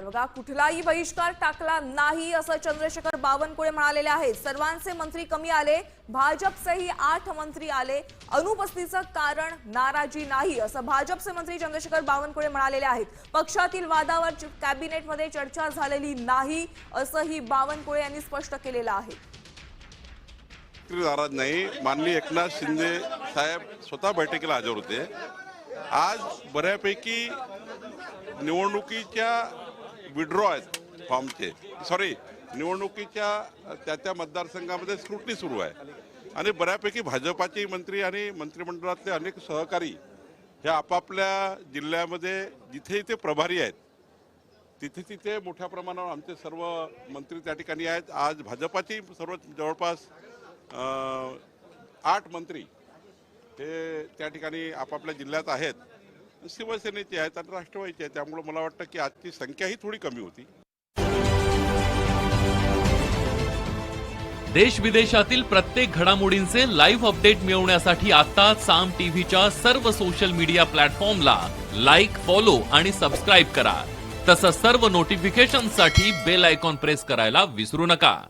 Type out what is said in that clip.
तर बघा कुठलाही बहिष्कार टाकला नाही असं चंद्रशेखर बावनकुळे म्हणालेले आहेत. सर्वांचे मंत्री कमी आले भाजपचेही आठ मंत्री आले. अनुपस्थितीचं कारण नाराजी नाही असं भाजपचे मंत्री चंद्रशेखर बावनकुळे म्हणालेले आहेत. पक्षातील वादावर कॅबिनेटमध्ये चर्चा झालेली नाही असंही बावनकुळे यांनी स्पष्ट केलेलं आहे. नाराज नाही. माननीय एकनाथ शिंदे साहेब स्वतः बैठकीला हजर होते. आज बऱ्यापैकी निवडणुकीच्या विड्रॉ आहेत फॉर्मचे सॉरी निवडणुकीच्या त्या त्या मतदारसंघामध्ये स्क्रुटनी सुरू आहे. आणि बऱ्यापैकी भाजपाचे मंत्री आणि मंत्रिमंडळातले अनेक सहकारी हे आपापल्या जिल्ह्यामध्ये जिथे इथे प्रभारी आहेत तिथे तिथे मोठ्या प्रमाणावर आमचे सर्व मंत्री त्या ठिकाणी आहेत. आज भाजपाची सर्व जवळपास आठ मंत्री हे त्या ठिकाणी आपापल्या जिल्ह्यात आहेत. शिवसेनेचे आहेत आणि राष्ट्रवादीचे आहेत. त्यामुळे मला वाटतं की आजची संख्याही थोडी कमी होती. देश विदेशातील प्रत्येक घडामोडींचे लाईव्ह अपडेट मिळवण्यासाठी आता साम टीव्हीच्या सर्व सोशल मीडिया प्लॅटफॉर्मला लाईक फॉलो आणि सबस्क्राईब करा. तसंच सर्व नोटिफिकेशनसाठी बेल आयकॉन प्रेस करायला विसरू नका.